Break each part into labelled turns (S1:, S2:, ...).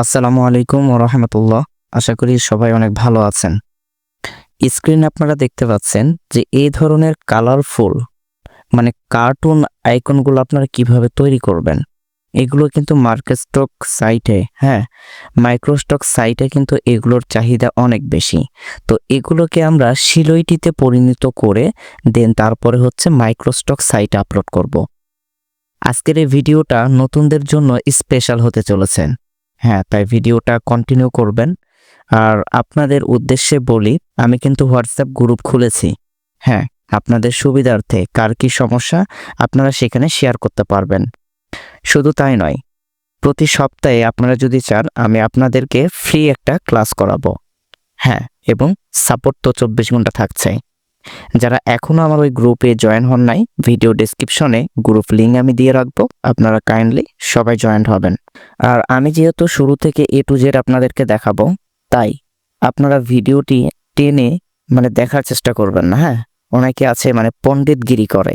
S1: আসসালামু আলাইকুম রহমতুল্লাহ। আশা করি সবাই অনেক ভালো আছেন। স্ক্রিনে আপনারা দেখতে পাচ্ছেন যে এই ধরনের কালারফুল মানে কার্টুন আইকনগুলো আপনারা কীভাবে তৈরি করবেন, এগুলো কিন্তু মার্কেট স্টক সাইটে হ্যাঁ মাইক্রোস্টক সাইটে কিন্তু এগুলোর চাহিদা অনেক বেশি। তো এগুলোকে আমরা শিলইটিতে পরিণত করে দেন তারপরে হচ্ছে মাইক্রোস্টক সাইটে আপলোড করব। আজকের এই ভিডিওটা নতুনদের জন্য স্পেশাল হতে চলেছেন। হ্যাঁ তাই ভিডিওটা কন্টিনিউ করবেন। আর আপনাদের উদ্দেশ্যে বলি, আমি কিন্তু হোয়াটসঅ্যাপ গ্রুপ খুলেছি। হ্যাঁ আপনাদের সুবিধার্থে কার কি সমস্যা, আপনারা সেখানে শেয়ার করতে পারবেন। শুধু তাই নয়, প্রতি সপ্তাহে আপনারা যদি চান, আমি আপনাদেরকে ফ্রি একটা ক্লাস করাবো। হ্যাঁ এবং সাপোর্ট তো চব্বিশ ঘণ্টা থাকছে যারা এখনও আমার ওই গ্রুপে জয়েন হন নাই ভিডিও ডিসক্রিপশনে গ্রুপ লিঙ্ক আমি দিয়ে রাখব, আপনারা কাইন্ডলি সবাই জয়েন হবেন। আর আমি যেহেতু শুরু থেকে এ টু জেড আপনাদেরকে দেখাবো, তাই আপনারা ভিডিওটি টেনে মানে দেখার চেষ্টা করবেন না হ্যাঁ? অনেকে আছে মানে পণ্ডিতগিরি করে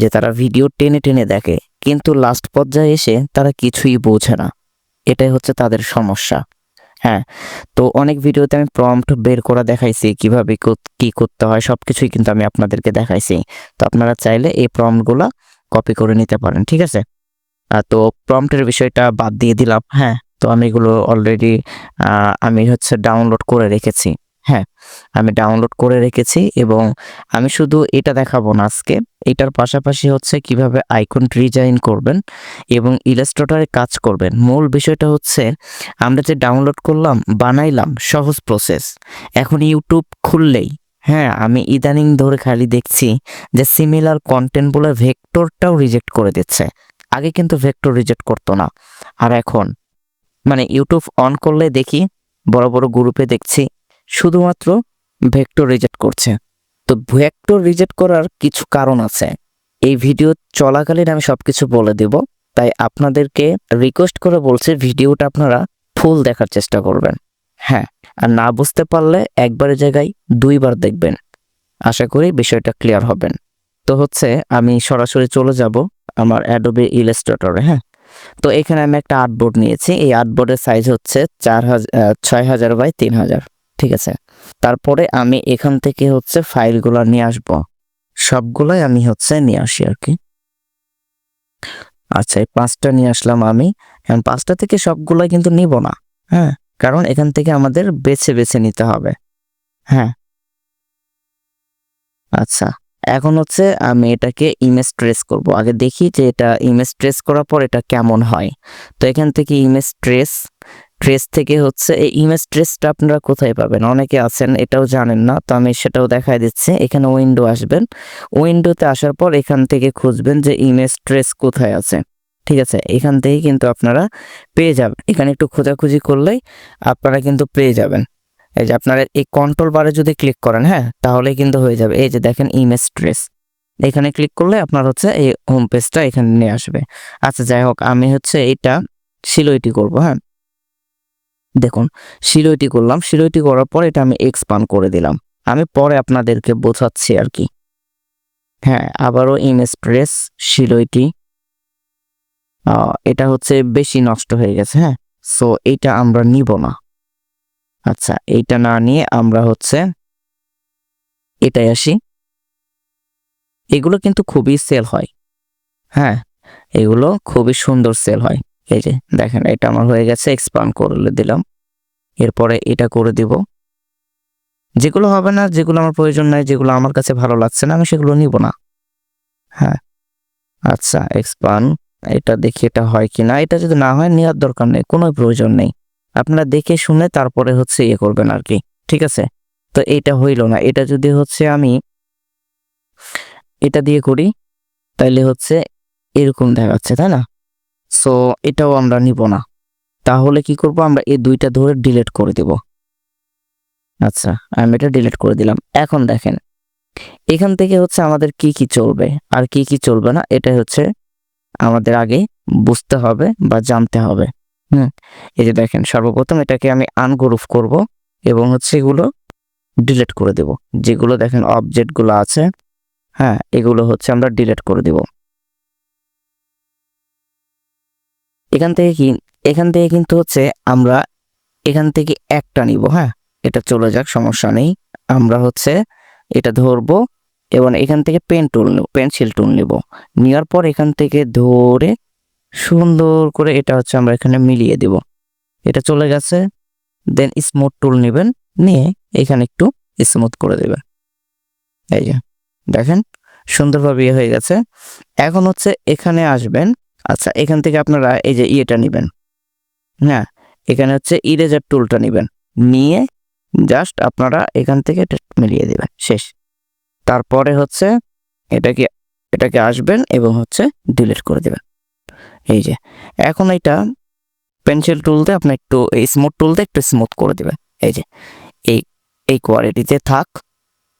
S1: যে তারা ভিডিও টেনে টেনে দেখে, কিন্তু লাস্ট পর্যায়ে এসে তারা কিছুই বোঝে না। এটাই হচ্ছে তাদের সমস্যা। হ্যাঁ তো অনেক ভিডিওতে আমি প্রম্পট বের করা দেখাইছি কীভাবে কো- করতে হয় সব কিছুই কিন্তু আমি আপনাদেরকে দেখাইছি। তো আপনারা চাইলে এই প্রম্পটগুলো কপি করে নিতে পারেন, ঠিক আছে? তো প্রম্পটের বিষয়টা বাদ দিয়ে দিলাম হ্যাঁ? তো আমি এগুলো অলরেডি আমি হচ্ছে ডাউনলোড করে রেখেছি। হ্যাঁ আমি ডাউনলোড করে রেখেছি এবং আমি শুধু এটা দেখাবো না আজকে। এটার পাশাপাশি হচ্ছে কীভাবে আইকন ডিজাইন করবেন এবং ইলাস্ট্রেটরে কাজ করবেন। মূল বিষয়টা হচ্ছে আমরা যে ডাউনলোড করলাম, বানাইলাম, সহজ প্রসেস এখন ইউটিউব খুললেই হ্যাঁ আমি ইদানিং ধরে খালি দেখছি যে সিমিলার কন্টেন্ট বলে ভেক্টরটাও রিজেক্ট করে দিচ্ছে। আগে কিন্তু ভেক্টর রিজেক্ট করতো না। আর এখন মানে ইউটিউব অন করলে দেখি, বড় বড় গ্রুপে দেখছি শুধুমাত্র ভেক্টর রিজেক্ট করছে। তো ভেক্টর রিজেক্ট করার কিছু কারণ আছে। এই ভিডিও চলাকালীন আমি সব কিছু বলে দেব, তাই আপনাদেরকে রিকোয়েস্ট করে বলছি ভিডিওটা আপনারা ফুল দেখার চেষ্টা করবেন। হ্যাঁ আর না বুঝতে পারলে একবারের জায়গায় দুইবার দেখবেন। আশা করি বিষয়টা ক্লিয়ার হবেন। তো হচ্ছে আমি সরাসরি চলে যাব আমার অ্যাডোবে ইলাস্ট্রেটরে হ্যাঁ? তো এখানে আমি একটা আর্টবোর্ড নিয়েছি। এই আর্টবোর্ডের সাইজ হচ্ছে চার হাজার ছয় হাজার বাই তিন হাজার। ঠিক আছে? তারপরে আমি এখান থেকে হচ্ছে ফাইলগুলো নিয়ে আসব। সবগুলাই আমি হচ্ছে নিয়ে আসি আর কি। আচ্ছা এই পাঁচটা নিয়ে আসলাম আমি। এখন পাঁচটা থেকে সবগুলাই কিন্তু নিব না হ্যাঁ? কারণ এখান থেকে আমাদের বেছে বেছে নিতে হবে হ্যাঁ? আচ্ছা এখন হচ্ছে আমি এটাকে ইমেজ ট্রেস করব। আগে দেখি যে এটা ইমেজ ট্রেস করার পর এটা কেমন হয়। তো এখান থেকে ইমেজ ট্রেস ট্রেস থেকে হচ্ছে, এই ইমেজ ট্রেসটা আপনারা কোথায় পাবেন? অনেকে আছেন, এটাও জানেন না, তো আমি সেটাও দেখাই দিচ্ছি। এখানে উইন্ডো আসবেন। উইন্ডোতে আসার পর এখান থেকে খুঁজবেন যে ইমেজ ট্রেস কোথায় আছে। ঠিক আছে? এখান থেকে কিন্তু আপনারা পেয়ে যাবেন। এখানে একটু খোঁজাখুঁজি করলেই আপনারা কিন্তু পেয়ে যাবেন। এই যে আপনারা এই কন্ট্রোল বারে যদি ক্লিক করেন হ্যাঁ তাহলে কিন্তু হয়ে যাবে। এই যে দেখেন ইমেজ ট্রেস এখানে ক্লিক করলে আপনার হচ্ছে এই হোম পেজটা এখানে নিয়ে আসবে। আচ্ছা যাই হোক, আমি হচ্ছে এইটা সিলোইটি করব হ্যাঁ। দেখুন সিলোইটি করলাম। সিলোইটি করার পর এটা আমি এক্সপান্ড করে দিলাম। আমি পরে আপনাদেরকে বোঝাচ্ছি আর কি। হ্যাঁ আবারও ইমেজ প্রেস সিলোইটি এটা হচ্ছে বেশি নষ্ট হয়ে গেছে হ্যাঁ? সো এটা আমরা নিব না। আচ্ছা এইটা না নিয়ে আমরা হচ্ছে এটাই আসি। এগুলো কিন্তু খুবই সেল হয়। হ্যাঁ এগুলো খুবই সুন্দর সেল হয়। এই যে দেখেন, এটা আমার হয়ে গেছে এক্সপান্ড করে দিলাম। এরপরে এটা করে দিব। যেগুলো হবে না, যেগুলো আমার প্রয়োজন নাই, যেগুলো আমার কাছে ভালো লাগছে না, আমি সেগুলো নিব না। হ্যাঁ। আচ্ছা এক্সপান এটা দেখি এটা হয় কি না। এটা যদি না হয়, নেওয়ার দরকার নেই কোনো প্রয়োজন নেই। আপনারা দেখে শুনে তারপরে হচ্ছে ইয়ে করবেন আর কি ঠিক আছে? তো এইটা হইল না। এটা যদি হচ্ছে আমি এটা দিয়ে করি, তাইলে হচ্ছে এরকম দেখাচ্ছে, তাই না? সো এটাও আমরা নিব না। তাহলে কি করব? আমরা এই দুইটা ধরে ডিলিট করে দেব। আচ্ছা আমি এটা ডিলিট করে দিলাম। এখন দেখেন, এখান থেকে হচ্ছে আমাদের কি কি চলবে? আর কি কি চলবে না? এটা হচ্ছে আমাদের আগে বুঝতে হবে বা জানতে হবে। হুম, এই যে দেখেন, সর্বপ্রথম এটাকে আমি আনগ্রুপ করব এবং হচ্ছে এগুলো ডিলিট করে দেব। যেগুলো দেখেন অবজেক্টগুলো আছে হ্যাঁ এগুলো হচ্ছে আমরা ডিলিট করে দেব। এখান থেকে কি, এখান থেকে কিন্তু হচ্ছে আমরা এখান থেকে একটা নিব হ্যাঁ? এটা চলে যাক, সমস্যা নেই। আমরা হচ্ছে এটা ধরবো এবং এখান থেকে পেন টুল নেব পেন্সিল টুল নেব। নেওয়ার পর এখান থেকে ধরে সুন্দর করে এটা হচ্ছে আমরা এখানে মিলিয়ে দেব। এটা চলে গেছে দেন স্মুথ টুল নেবেন, নিয়ে এখানে একটু স্মুথ করে দেবেন। এই যে, দেখেন, সুন্দরভাবে ইয়ে হয়ে গেছে। এখন হচ্ছে এখানে আসবেন আচ্ছা এখান থেকে আপনারা এই যে ইয়েটা নেবেন। হ্যাঁ এখানে হচ্ছে ইরেজার টুলটা নেবেন। নিয়ে জাস্ট আপনারা এখান থেকে এটা মিলিয়ে দেবেন, শেষ। তারপরে হচ্ছে এটাকে এটাকে আসবেন এবং হচ্ছে ডিলিট করে দেবেন। এই যে, এখন এটা পেন্সিল টুল দিয়ে আপনি একটু, এই স্মুথ টুল দিয়ে একটু স্মুথ করে দেবেন। এই যে, এই এই কোয়ালিটিতে থাক।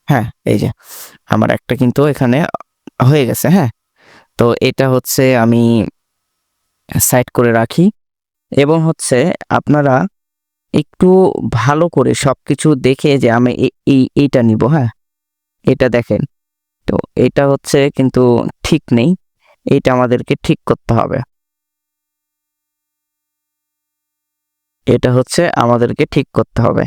S1: হ্যাঁ এই যে, আমার একটা কিন্তু এখানে হয়ে গেছে হ্যাঁ। তো এটা হচ্ছে আমি সাইড করে রাখি। এবং হচ্ছে আপনারা একটু ভালো করে সব কিছু দেখে যে আমি এই, এইটা নিব হ্যাঁ? এটা দেখেন। তো এটা হচ্ছে কিন্তু ঠিক নেই। এটা আমাদেরকে ঠিক করতে হবে। এটা হচ্ছে আমাদেরকে ঠিক করতে হবে।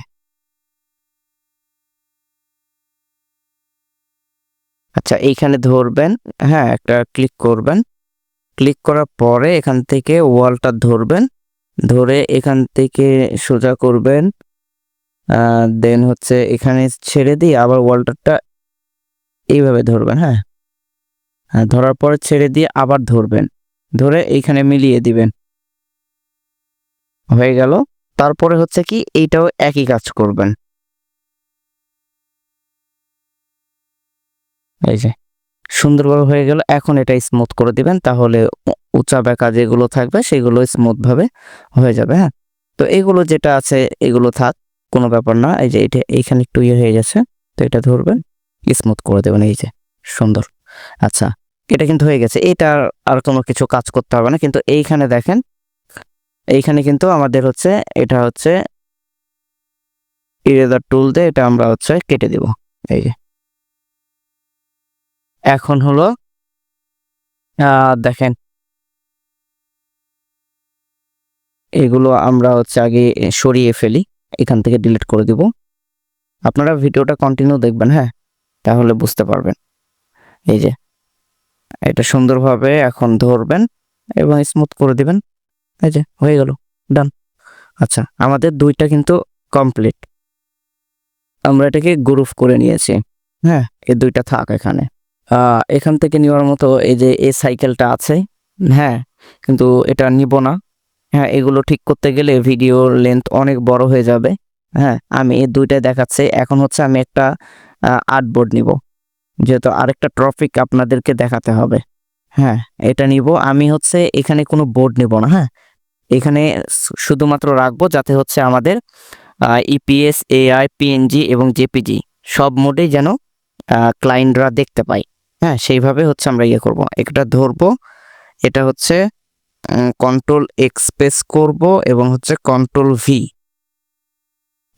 S1: আচ্ছা এইখানে ধরবেন হ্যাঁ একটা ক্লিক করবেন। ক্লিক করার পরে এখান থেকে ওয়ালটা ধরবেন। ধরে এখান থেকে সোজা করবেন। দেন হচ্ছে এখানে ছেড়ে দিয়ে আবার ওয়ালটারটা এইভাবে ধরবেন হ্যাঁ? হ্যাঁ ধরার পরে ছেড়ে দিয়ে আবার ধরবেন। ধরে এইখানে মিলিয়ে দিবেন। হয়ে গেল। তারপরে হচ্ছে কি, এইটাও একই কাজ করবেন। এই যে। সুন্দরভাবে হয়ে গেল। এখন এটা স্মুথ করে দিবেন, তাহলে উঁচা বেঁকা যেগুলো থাকবে সেগুলো স্মুথভাবে হয়ে যাবে হ্যাঁ? তো এগুলো যেটা আছে, এগুলো থাক, কোনো ব্যাপার না। এই যে এটা, এইখানে একটু ইয়ে হয়ে গেছে, তো এটা ধরবেন স্মুথ করে দেবেন, এই যে, সুন্দর। আচ্ছা এটা কিন্তু হয়ে গেছে। এটা আর- কোনো কিছু কাজ করতে হবে না, কিন্তু এইখানে দেখেন, এইখানে কিন্তু আমাদের হচ্ছে, এটা হচ্ছে ইরেজার টুল দিয়ে এটা আমরা হচ্ছে কেটে দেব, এই যে। এখন হলো দেখেন। এগুলো আমরা হচ্ছে আগে সরিয়ে ফেলি। এখান থেকে ডিলিট করে দিব। আপনারা ভিডিওটা কন্টিনিউ দেখবেন হ্যাঁ? তাহলে বুঝতে পারবেন। এই যে, এটা সুন্দরভাবে এখন ধরবেন এবং স্মুথ করে দিবেন। এই যে, হয়ে গেল ডান আচ্ছা আমাদের দুইটা কিন্তু কমপ্লিট আমরা এটাকে গ্রুপ করে নিয়েছি। হ্যাঁ এই দুইটা থাক এখানে। এখান থেকে নেওয়ার মতো এই যে এই সাইকেলটা আছে হ্যাঁ কিন্তু এটা নিব না। হ্যাঁ এগুলো ঠিক করতে গেলে ভিডিওর লেন্থ অনেক বড় হয়ে যাবে। হ্যাঁ আমি এই দুইটাই দেখাচ্ছি। এখন হচ্ছে আমি একটা আর্টবোর্ড নিব। যেহেতু আরেকটা ট্রফিক আপনাদেরকে দেখাতে হবে। হ্যাঁ এটা নিব। আমি হচ্ছে এখানে কোনো বোর্ড নিব না হ্যাঁ। এখানে শুধুমাত্র রাখব যাতে হচ্ছে আমাদের ইপিএস এআই পিএনজি এবং জেপিজি সব মোডেই যেন ক্লায়েন্টরা দেখতে পায়। হ্যাঁ সেইভাবে হচ্ছে আমরা ইয়ে করব। একটা ধরবো, এটা হচ্ছে কন্ট্রোল এক্সপ্রেস করব এবং হচ্ছে কন্ট্রোল ভি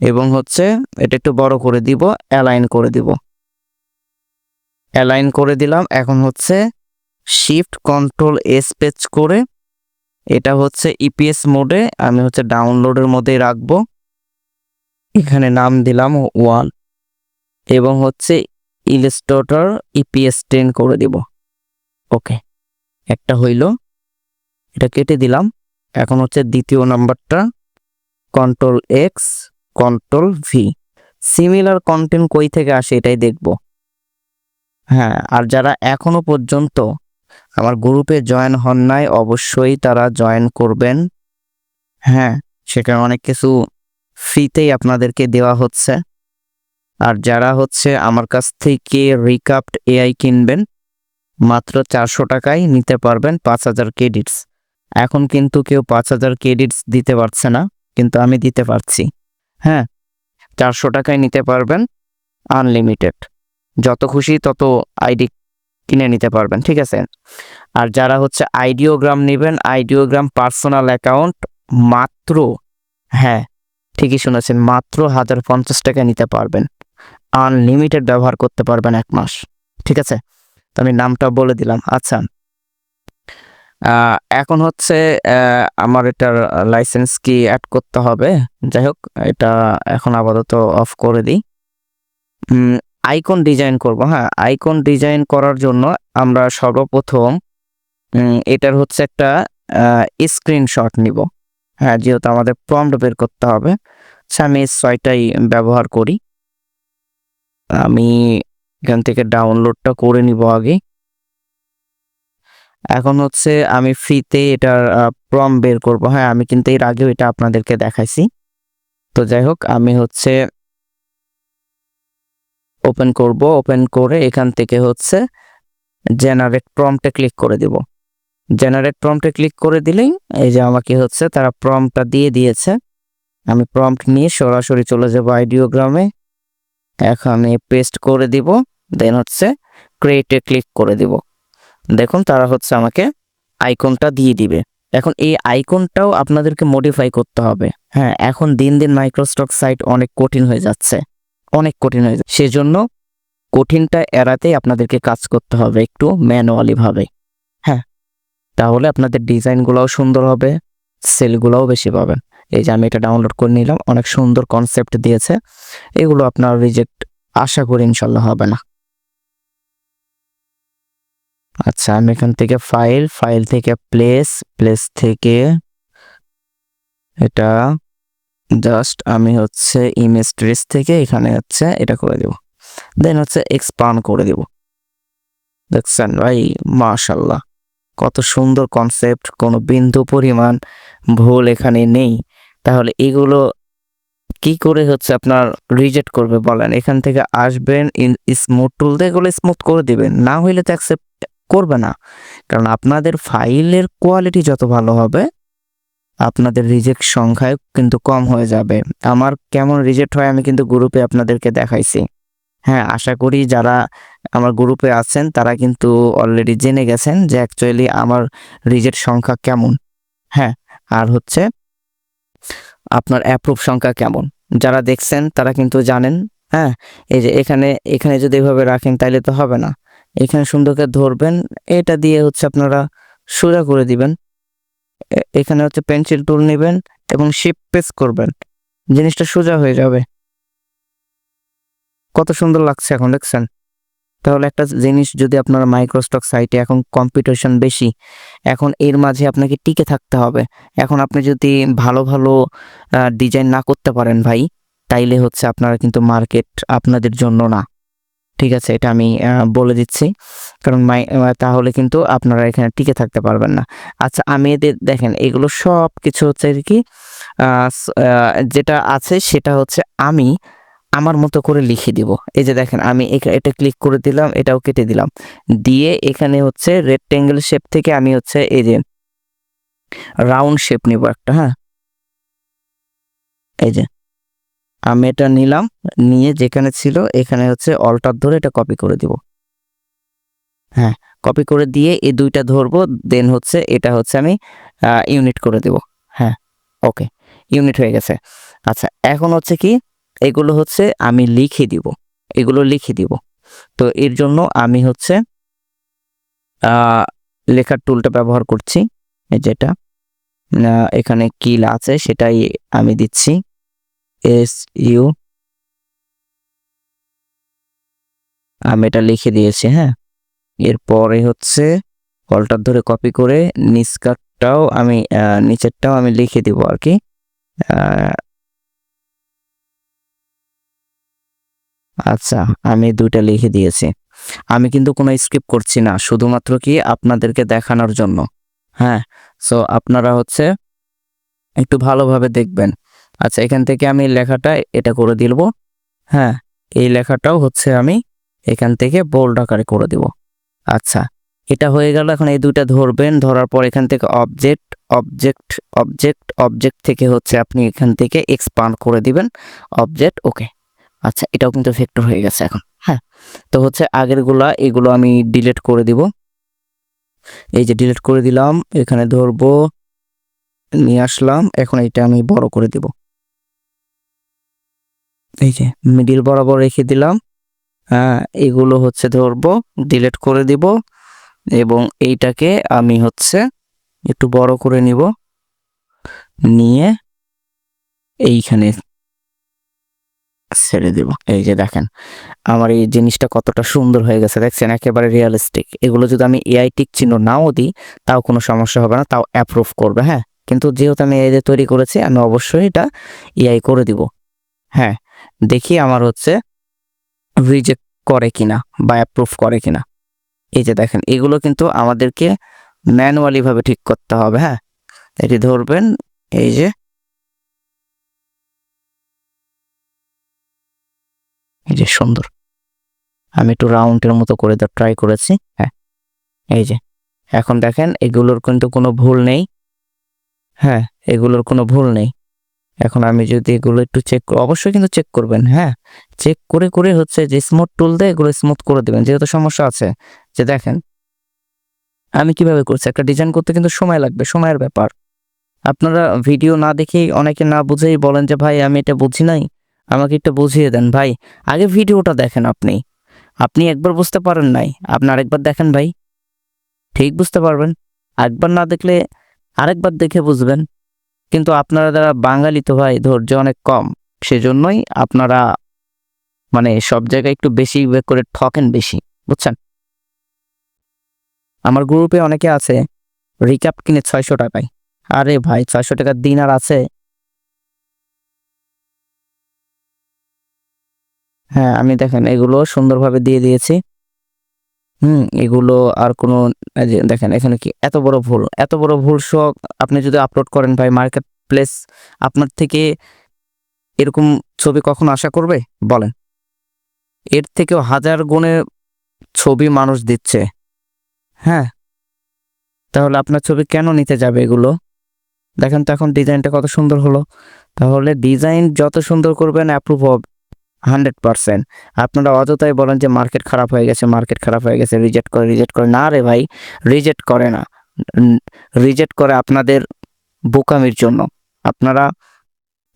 S1: এবং হচ্ছে এটা একটু বড় করে দিব অ্যালাইন করে দিব। অ্যালাইন করে দিলাম, এখন হচ্ছে শিফট কন্ট্রোল এস পেচ করে এটা হচ্ছে ইপিএস মোডে আমি হচ্ছে ডাউনলোডের মধ্যেই রাখব। এখানে নাম দিলাম ওয়ান এবং হচ্ছে ইলিস্ট্রেটর ইপিএস টেন করে দিব। ওকে একটা হইল, এটা কেটে দিলাম। এখন হচ্ছে দ্বিতীয় নাম্বারটা control X control V similar content কই থেকে আসে এটাই দেখব। হ্যাঁ আর যারা এখনও পর্যন্ত আমার গ্রুপে জয়েন হন নাই, অবশ্যই তারা জয়েন করবেন। হ্যাঁ সেখানে অনেক কিছু ফ্রিতেই আপনাদেরকে দেওয়া হচ্ছে। আর যারা হচ্ছে আমার কাছ থেকে রিকাপ্ট এআই কিনবেন, মাত্র চারশো টাকায় নিতে পারবেন পাঁচ হাজার ক্রেডিটস এখন কিন্তু কেউ পাঁচ হাজার ক্রেডিটস দিতে পারছে না, কিন্তু আমি দিতে পারছি। হ্যাঁ চারশো টাকায় নিতে পারবেন আনলিমিটেড যত খুশি তত আইডি কিনে নিতে পারবেন, ঠিক আছে? আর যারা হচ্ছে আইডিওগ্রাম নেবেন আইডিওগ্রাম পার্সোনাল অ্যাকাউন্ট মাত্র হ্যাঁ ঠিকই শুনেছেন, মাত্র হাজার পঞ্চাশ টাকা নিতে পারবেন। আনলিমিটেড ব্যবহার করতে পারবেন এক মাস, ঠিক আছে? তো আমি নামটা বলে দিলাম। আচ্ছা এখন হচ্ছে আমার এটার লাইসেন্স কি অ্যাড করতে হবে? যাই হোক, এটা এখন আপাতত অফ করে দিই। আইকন ডিজাইন করব হ্যাঁ? আইকন ডিজাইন করার জন্য আমরা সর্বপ্রথম এটার হচ্ছে একটা স্ক্রিনশট নিব। হ্যাঁ যেহেতু আমাদের প্রম্পট বের করতে হবে আচ্ছা আমি ছয়টাই ব্যবহার করি। আমি এখান থেকে ডাউনলোডটা করে নিব আগে। এখন হচ্ছে আমি ফ্রিতে এটার প্রম বের করব। হ্যাঁ আমি কিন্তু এর আগেও এটা আপনাদেরকে দেখাইছি। তো যাই হোক, আমি হচ্ছে ওপেন করব ওপেন করে এখান থেকে হচ্ছে জেনারেট প্রম্পটে ক্লিক করে দিব। জেনারেট প্রম্পটে ক্লিক করে দিলেই এই যে আমাকে হচ্ছে তারা প্রম্পটটা দিয়ে দিয়েছে। আমি প্রম্পট নিয়ে সরাসরি চলে যাব আইডিওগ্রামে এখন পেস্ট করে দিব দেন হচ্ছে ক্রিয়েটে ক্লিক করে দিব। দেখুন তারা হচ্ছে আমাকে আইকনটা দিয়ে দিবে। এখন এই আইকনটাও আপনাদেরকে মডিফাই করতে হবে। হ্যাঁ এখন দিন দিন মাইক্রোস্টক সাইট অনেক কঠিন হয়ে যাচ্ছে। অনেক কঠিন হয়ে যাচ্ছে। সেজন্য কঠিনটা এড়াতেই আপনাদেরকে কাজ করতে হবে একটু ম্যানুয়ালি ভাবে। হ্যাঁ তাহলে আপনাদের ডিজাইনগুলোও সুন্দর হবে সেলগুলোও বেশি পাবেন। এই যে আমি এটা ডাউনলোড করে নিলাম, অনেক সুন্দর কনসেপ্ট দিয়েছে। এগুলো আপনার রিজেক্ট আশা করি ইনশাল্লাহ হবে না। আচ্ছা আমি এখান থেকে ফাইল ফাইল থেকে প্লেস প্লেস থেকে এটা জাস্ট আমি হচ্ছে ইমেজ ট্রেস থেকে এখানে হচ্ছে এটা করে দেব। দেন হচ্ছে এক্সপান করে দেব। দেখছেন ভাই? মাশাল্লাহ, কত সুন্দর কনসেপ্ট কোনো বিন্দু পরিমাণ ভুল এখানে নেই। তাহলে এগুলো কি করে হচ্ছে আপনার রিজেক্ট করবে বলেন? এখান থেকে আসবেন স্মুথ টুল দিয়ে এগুলো স্মুথ করে দিবেন। না হইলে তো অ্যাকসেপ্ট করবে না। কারণ আপনাদের ফাইলের কোয়ালিটি যত ভালো হবে, আপনাদের রিজেক্ট সংখ্যায় কিন্তু কম হয়ে যাবে। আমার কেমন রিজেক্ট হয় আমি কিন্তু গ্রুপে আপনাদেরকে দেখাইছি। হ্যাঁ আশা করি যারা আমার গ্রুপে আছেন, তারা কিন্তু অলরেডি জেনে গেছেন যে অ্যাকচুয়ালি আমার রিজেক্ট সংখ্যা কেমন। হ্যাঁ আর হচ্ছে আপনার অ্যাপ্রুভ সংখ্যা কেমন? যারা দেখছেন, তারা কিন্তু জানেন হ্যাঁ? এই যে এখানে এখানে যদি এভাবে রাখেন, তাইলে তো হবে না। এখানে সুন্দরকে ধরবেন, এটা দিয়ে হচ্ছে আপনারা সোজা করে দিবেন। এখানে হচ্ছে পেন্সিল টুল নেবেন এবং শিপ পেস করবেন। জিনিসটা সোজা হয়ে যাবে। কত সুন্দর লাগছে এখন, দেখছেন? তাহলে একটা জিনিস যদি আপনার মাইক্রোস্টক সাইটে এখন কম্পিটিশন বেশি, এখন এর মাঝে আপনাকে টিকে থাকতে হবে। এখন আপনি যদি ভালো ভালো ডিজাইন না করতে পারেন ভাই, তাইলে হচ্ছে আপনারা কিন্তু মার্কেট আপনাদের জন্য না। ঠিক আছে? এটা আমি বলে দিচ্ছি। কারণ মাই তাহলে কিন্তু আপনারা এখানে টিকে থাকতে পারবেন না। আচ্ছা আমি এদের, দেখেন, এগুলো সব কিছু হচ্ছে আর কি যেটা আছে সেটা হচ্ছে আমি আমার মতো করে লিখে দিব। এই যে দেখেন, আমি এটা ক্লিক করে দিলাম, এটাও কেটে দিলাম। দিয়ে এখানে হচ্ছে রেক্টেঙ্গেল শেপ থেকে আমি হচ্ছে এই যে রাউন্ড শেপ নিব একটা হ্যাঁ? এই যে আমি এটা নিলাম, নিয়ে যেখানে ছিল এখানে হচ্ছে অল্টার ধরে এটা কপি করে দিব। হ্যাঁ কপি করে দিয়ে এই দুইটা ধরবো দেন হচ্ছে এটা হচ্ছে আমি ইউনিট করে দেব। হ্যাঁ ওকে ইউনিট হয়ে গেছে। আচ্ছা এখন হচ্ছে কি এগুলো হচ্ছে আমি লিখে দিব। এগুলো লিখে দিব। তো এর জন্য আমি হচ্ছে লেখার টুলটা ব্যবহার করছি। যেটা এখানে কিল আছে সেটাই আমি দিচ্ছি। এস ইউ আমি এটা লিখে দিয়েছি হ্যাঁ। এরপরে হচ্ছে কলটার ধরে কপি করে নিচকারটাও আমি নিচেরটাও আমি লিখে দিব আর কি। আচ্ছা আমি দুইটা লিখে দিয়েছি। আমি কিন্তু কোনো স্কিপ করছি না, শুধুমাত্র কি আপনাদেরকে দেখানোর জন্য। হ্যাঁ সো আপনারা হচ্ছে একটু ভালোভাবে দেখবেন। আচ্ছা এখান থেকে আমি লেখাটা এটা করে দিব হ্যাঁ এই লেখাটাও হচ্ছে আমি এখান থেকে বোল্ড আকারে করে দিব। আচ্ছা এটা হয়ে গেল, এখন এই দুইটা ধরবেন, ধরার পর এখান থেকে অবজেক্ট অবজেক্ট অবজেক্ট অবজেক্ট থেকে হচ্ছে আপনি এখান থেকে এক্সপান্ড করে দিবেন। অবজেক্ট ওকে আচ্ছা এটাও কিন্তু ভেক্টর হয়ে গেছে এখন হ্যাঁ। তো হচ্ছে আগেরগুলা, এগুলো আমি ডিলিট করে দিব। এই যে ডিলিট করে দিলাম, এখানে ধরবো, নিয়ে আসলাম, এখন এটা আমি বড় করে দিব। এই যে মিডিল বরাবর রেখে দিলাম হ্যাঁ এগুলো হচ্ছে ধরবো ডিলিট করে দিব, এবং এইটাকে আমি হচ্ছে একটু বড় করে নিব, নিয়ে এইখানে ছেড়ে দেব। এই যে দেখেন, আমার এই জিনিসটা কতটা সুন্দর হয়ে গেছে, দেখছেন? একেবারে রিয়েলিস্টিক এগুলো যদি আমি এআই টিক চিহ্ন নাও দিই, তাও কোনো সমস্যা হবে না, তাও অ্যাপ্রুভ করবে হ্যাঁ? কিন্তু যেহেতু আমি এআই তৈরি করেছি, আমি অবশ্যই এটা এআই করে দিব। হ্যাঁ দেখি আমার হচ্ছে রিজেক্ট করে কিনা বা অ্যাপ্রুভ করে কিনা। এই যে দেখেন, এগুলো কিন্তু আমাদেরকে ম্যানুয়ালিভাবে ঠিক করতে হবে হ্যাঁ? এটি ধরবেন, এই যে এই যে সুন্দর। আমি একটু রাউন্ডের মতো করে ট্রাই করেছি হ্যাঁ। এই যে, এখন দেখেন এগুলোর কিন্তু কোনো ভুল নেই হ্যাঁ এগুলোর কোনো ভুল নেই। এখন আমি যদি এগুলো একটু চেক অবশ্যই কিন্তু চেক করবেন হ্যাঁ। চেক করে করে হচ্ছে যে স্মুথ টুল দিয়ে এগুলো স্মুথ করে দেবেন, যেহেতু সমস্যা আছে। যে দেখেন, আমি কীভাবে করছি? একটা ডিজাইন করতে কিন্তু সময় লাগবে, সময়ের ব্যাপার। আপনারা ভিডিও না দেখেই অনেকে না বুঝেই বলেন যে, ভাই, আমি এটা বুঝি নাই। আমাকে একটু বুঝিয়ে দেন ভাই। আগে ভিডিওটা দেখেন আপনি। আপনি একবার বুঝতে পারেন নাই। আপনি আরেকবার দেখেন ভাই। ঠিক বুঝতে পারবেন। একবার না দেখলে আরেকবার দেখে বুঝবেন। কিন্তু আপনারা যারা বাঙালি তো ভাই, ধৈর্য অনেক কম। সেজন্যই আপনারা মানে সব জায়গায় একটু বেশি করে ঠকেন বেশি, বুঝছেন? আমার গ্রুপে অনেকে আছে, রিক্যাপ কিনে ছয়শো টাকায়। আরে ভাই, ছয়শো টাকার দিন আর আছে। হ্যাঁ আমি দেখেন এগুলো সুন্দরভাবে দিয়ে দিয়েছি। হুম, এগুলো আর কোনো দেখেন এখানে কি, এত বড় ভুল, এত বড় ভুল সহ আপনি যদি আপলোড করেন ভাই মার্কেট প্লেস আপনার থেকে এরকম ছবি কখনো আশা করবে? বলেন। এর থেকেও হাজার গুণে ছবি মানুষ দিচ্ছে। হ্যাঁ। তাহলে আপনার ছবি কেন নিতে যাবে এগুলো? দেখেন তো এখন ডিজাইনটা কত সুন্দর হলো। তাহলে ডিজাইন যত সুন্দর করবেন অ্যাপ্রুভ হবে। Hundred percent. আপনারা অযথাই বলেন যে মার্কেট খারাপ হয়ে গেছে, মার্কেট খারাপ হয়ে গেছে, রিজেক্ট করে রিজেক্ট করে। না রে ভাই, রিজেক্ট করে না। রিজেক্ট করে আপনাদের বোকামির জন্য। আপনারা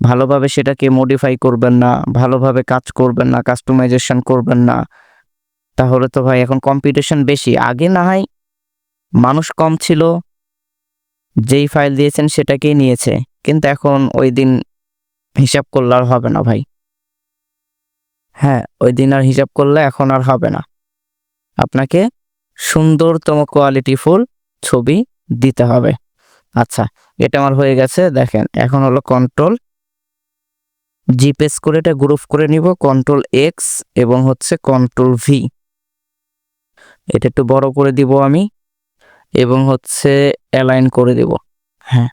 S1: ভালোভাবে সেটাকে মডিফাই করবেন না, ভালোভাবে কাজ করবেন না কাস্টমাইজেশন করবেন না। তাহলে তো ভাই এখন কম্পিটিশন বেশি। আগে না হয় মানুষ কম ছিল, যেই ফাইল দিয়েছেন সেটাকেই নিয়েছে। কিন্তু এখন ওই দিন হিসাব করলে আর হবে না ভাই। হ্যাঁ ওই দিন আর হিসাব করলে এখন আর হবে না। আপনাকে সুন্দরতম কোয়ালিটি ফুল ছবি দিতে হবে। আচ্ছা এটা আমার হয়ে গেছে, দেখেন, এখন হলো কন্ট্রোল জিপেস করে এটা গ্রুপ করে নিব কন্ট্রোল এক্স এবং হচ্ছে কন্ট্রোল ভি এটা একটু বড় করে দিব আমি এবং হচ্ছে অ্যালাইন করে দিব। হ্যাঁ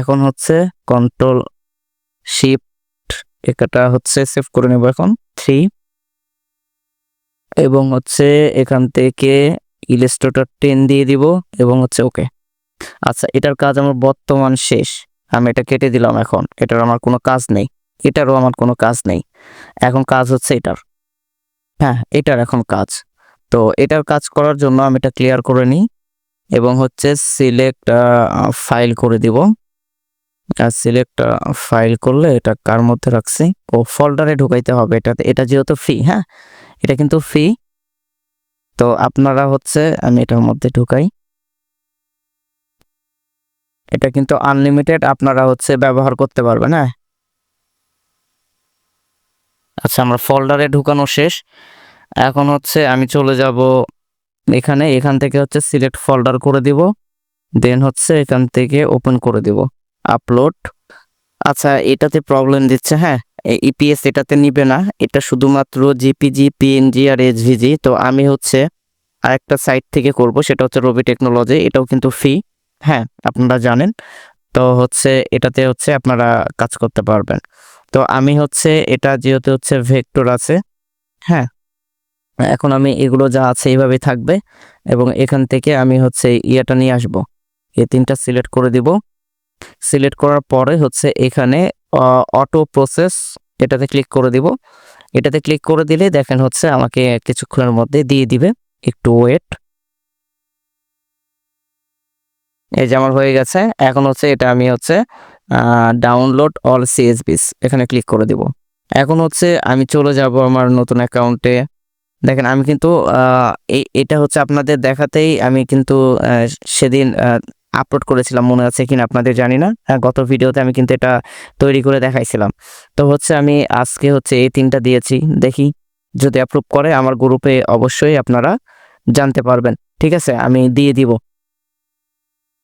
S1: এখন হচ্ছে কন্ট্রোল শিফট এটা হচ্ছে সেভ করে নেব এখন। থ্রি এবং হচ্ছে এখান থেকে ইলেস্ট্রেটর টেন দিয়ে দিব এবং হচ্ছে ওকে আচ্ছা এটার কাজ আমার বর্তমান শেষ। আমি এটা কেটে দিলাম এখন। এটার আমার কোনো কাজ নেই। এটারও আমার কোনো কাজ নেই। এখন কাজ হচ্ছে এটার। হ্যাঁ এটার এখন কাজ। তো এটার কাজ করার জন্য আমি এটা ক্লিয়ার করে নিই এবং হচ্ছে সিলেক্ট ফাইল করে দিব। সিলেক্ট ফাইল করলে এটা কার মধ্যে রাখছি? ও ফোল্ডারে ঢুকাইতে হবে এটাতে। এটা যেহেতু ফ্রি হ্যাঁ? এটা কিন্তু ফ্রি তো আপনারা হচ্ছে, আমি এটার মধ্যে ঢুকাই। এটা কিন্তু আনলিমিটেড আপনারা হচ্ছে ব্যবহার করতে পারবেন হ্যাঁ? আচ্ছা আমার ফোল্ডারে ঢুকানো শেষ। এখন হচ্ছে আমি চলে যাব এখানে। এখান থেকে হচ্ছে সিলেক্ট ফোল্ডার করে দিব। দেন হচ্ছে এখান থেকে ওপেন করে দিব। আপলোড আচ্ছা এটাতে প্রবলেম দিচ্ছে হ্যাঁ? ইপিএস এটাতে নিবে না। এটা শুধুমাত্র জিপিজি পিএনজি আর এইচভিজি তো আমি হচ্ছে আরেকটা সাইট থেকে করব, সেটা হচ্ছে রবি টেকনোলজি এটাও কিন্তু ফ্রি হ্যাঁ? আপনারা জানেন। তো হচ্ছে এটাতে হচ্ছে আপনারা কাজ করতে পারবেন। তো আমি হচ্ছে, এটা যেহেতু হচ্ছে ভেক্টর আছে হ্যাঁ? এখন আমি এগুলো যা আছে এইভাবে থাকবে। এবং এখান থেকে আমি হচ্ছে ইয়েটা নিয়ে আসব। এই তিনটা সিলেক্ট করে দিব। সিলেক্ট করার পরে হচ্ছে এখানে অটো প্রসেস এটাতে ক্লিক করে দিব। এটাতে ক্লিক করে দিলে দেখেন হচ্ছে আমাকে কিছুক্ষণের মধ্যে দিয়ে দিবে। একটু ওয়েট এই যে হয়ে গেছে। এখন হচ্ছে এটা আমি হচ্ছে ডাউনলোড অল সিএসবিস এখানে ক্লিক করে দিব। এখন হচ্ছে আমি চলে যাব আমার নতুন অ্যাকাউন্টে দেখেন আমি কিন্তু এটা হচ্ছে আপনাদের দেখাতেই আমি কিন্তু সেদিন আপলোড করেছিলাম মনে আছে কিনা আপনাদের জানি না। হ্যাঁ, গত ভিডিওতে আমি কিন্তু এটা তৈরি করে দেখাইছিলাম। তো হচ্ছে আমি আজকে হচ্ছে এই তিনটা দিয়েছি দেখি যদি অ্যাপ্রুভ করে আমার গ্রুপে অবশ্যই আপনারা জানতে পারবেন। ঠিক আছে? আমি দিয়ে দিব।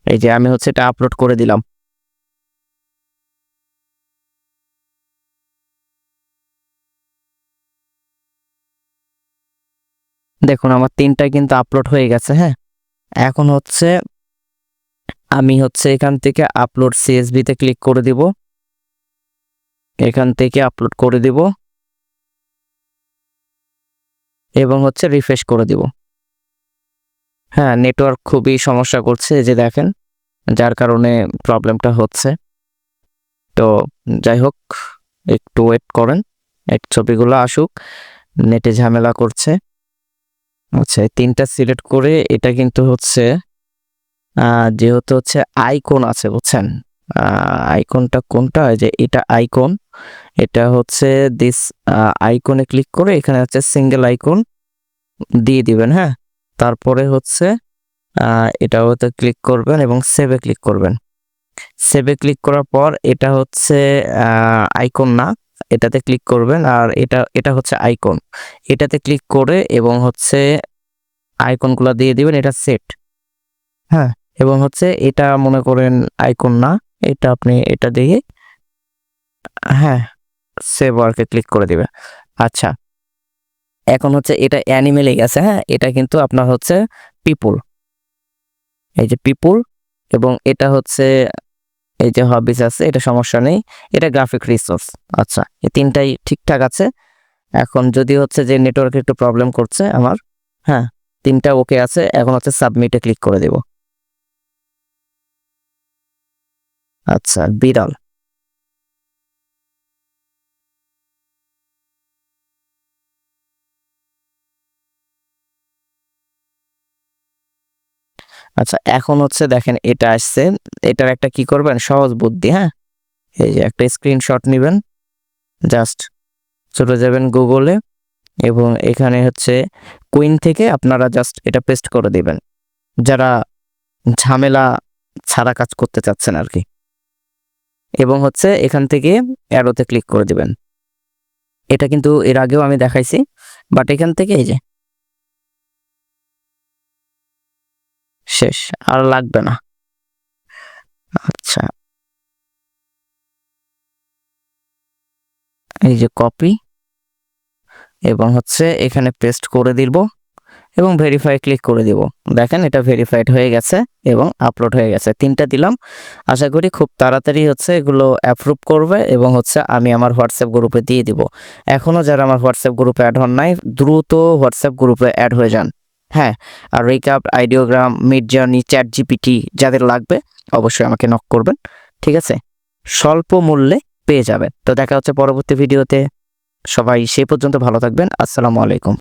S1: এই যে আমি হচ্ছে এটা আপলোড করে দিলাম। দেখুন আমার তিনটা কিন্তু আপলোড হয়ে গেছে হ্যাঁ। এখন হচ্ছে আমি হচ্ছে এখান থেকে আপলোড সিএসবিতে ক্লিক করে দিব। এখান থেকে আপলোড করে দিব। এবং হচ্ছে রিফ্রেশ করে দিব। হ্যাঁ নেটওয়ার্ক খুবই সমস্যা করছে এই যে দেখেন, যার কারণে প্রবলেমটা হচ্ছে। তো যাই হোক, একটু ওয়েট করেন, এক ছবিগুলো আসুক নেটে ঝামেলা করছে। আচ্ছা তিনটা সিলেক্ট করে এটা কিন্তু হচ্ছে যেহেতু হচ্ছে আইকন আছে, বুঝছেন? আইকনটা কোনটা? যে এটা আইকন, এটা হচ্ছে দিস আইকনে ক্লিক করে এখানে হচ্ছে সিঙ্গেল আইকন দিয়ে দিবেন হ্যাঁ? তারপরে হচ্ছে এটা হতে ক্লিক করবেন এবং সেভে ক্লিক করবেন। সেভে ক্লিক করার পর এটা হচ্ছে আইকন না, এটাতে ক্লিক করবেন আর এটা এটা হচ্ছে আইকন এটাতে ক্লিক করে এবং হচ্ছে আইকনগুলো দিয়ে দিবেন, এটা সেট হ্যাঁ? এবং হচ্ছে এটা মনে করেন আইকন না, এটা আপনি এটা দিয়ে হ্যাঁ সেভ ওয়ার্কে ক্লিক করে দিবে আচ্ছা এখন হচ্ছে এটা অ্যানিমেলে গেছে হ্যাঁ? এটা কিন্তু আপনার হচ্ছে পিপুল এই যে পিপুল এবং এটা হচ্ছে এই যে হবিস আছে, এটা সমস্যা নেই, এটা গ্রাফিক রিসোর্স আচ্ছা এই তিনটাই ঠিকঠাক আছে। এখন যদি হচ্ছে যে নেটওয়ার্কে একটু প্রবলেম করছে আমার হ্যাঁ তিনটা ওকে আছে, এখন হচ্ছে সাবমিটে ক্লিক করে দেব। আচ্ছা বিড়াল। আচ্ছা এখন হচ্ছে দেখেন এটা আসছে, এটার একটা কি করবেন? সহজ বুদ্ধি হ্যাঁ? এই যে একটা স্ক্রিনশট নেবেন জাস্ট চলে যাবেন গুগলে এবং এখানে হচ্ছে কুইন থেকে আপনারা জাস্ট এটা পেস্ট করে দিবেন। যারা ঝামেলা ছাড়া কাজ করতে চাচ্ছেন আর কি এবং হচ্ছে এখান থেকে অ্যারোতে ক্লিক করে দিবেন। এটা কিন্তু এর আগেও আমি দেখাইছি বাট এখান থেকে এই যে। শেষ, আর লাগবে না। আচ্ছা। এই যে কপি এবং হচ্ছে এখানে পেস্ট করে দিব। এবং ভেরিফাই ক্লিক করে দিব। দেখেন এটা ভেরিফাইড হয়ে গেছে এবং আপলোড হয়ে গেছে। তিনটা দিলাম। আশা করি খুব তাড়াতাড়ি হচ্ছে এগুলো অ্যাপ্রুভ করবে এবং হচ্ছে আমি আমার হোয়াটসঅ্যাপ গ্রুপে দিয়ে দিব। এখনও যারা আমার হোয়াটসঅ্যাপ গ্রুপে অ্যাড হন নাই, দ্রুত হোয়াটসঅ্যাপ গ্রুপে অ্যাড হয়ে যান। হ্যাঁ আর রিকাপ Ideogram Midjourney ChatGPT যাদের লাগবে অবশ্যই আমাকে নক করবেন। ঠিক আছে? স্বল্প মূল্যে পেয়ে যাবেন। তো দেখা হচ্ছে পরবর্তী ভিডিওতে সবাই সেই পর্যন্ত ভালো থাকবেন। আসসালামু আলাইকুম।